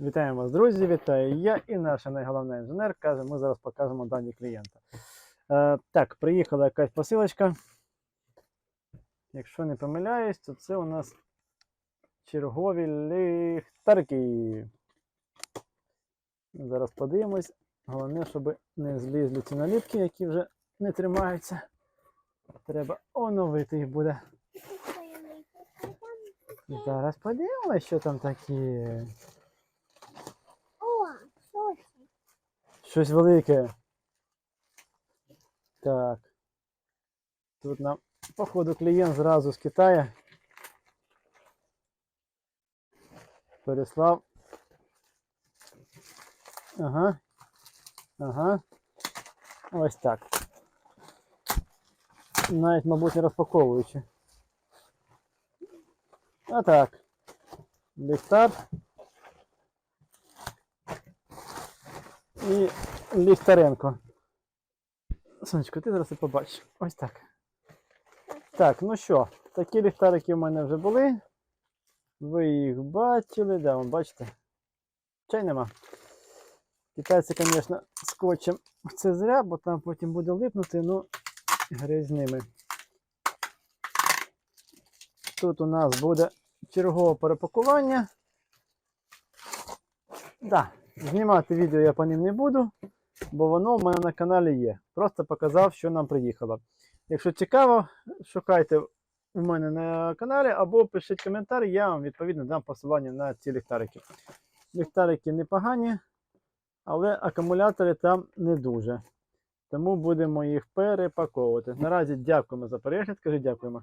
Вітаємо вас, друзі! Вітаю я і наша найголовна. Каже, ми зараз покажемо дані клієнта. Е, так, приїхала якась посилочка. Якщо не помиляюсь, то це у нас чергові ліхтарки. Зараз подивимось. Головне, щоб не злізли ці наліпки, які вже не тримаються. Треба оновити їх буде. Зараз подивимось, що там таке. О, що це? Щось велике. Так. Тут нам, походу, клієнт зразу з Китаю. Переслав. Ага. Ага. Ось так. Навіть, мабуть, не розпаковуючи. А так. Ліхтар. І Ліхтаренко. Сонечко, ти зараз це побачиш. Ось так. Так, ну що, такі ліхтарики в мене вже були. Ви їх бачили, да, вон, бачите. Чай нема. Китайці, звісно, скотчем це зря, бо там потім буде липнути, ну, грязь з ними. Тут у нас буде чергове перепакування. Да, знімати відео я по ним не буду, бо воно в мене на каналі є. Просто показав, що нам приїхало. Якщо цікаво, шукайте у мене на каналі або пишіть коментар, я вам відповідно дам посилання на ці ліхтарики. Ліхтарики непогані, але акумулятори там не дуже. Тому будемо їх перепаковувати. Наразі дякуємо за перегляд. Кажи дякуємо.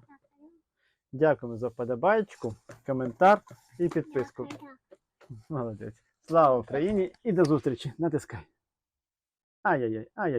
Дякуємо за вподобайку, коментар і підписку. Молодець. Слава Україні і до зустрічі. Натискай. Ай-яй-яй, ай-яй.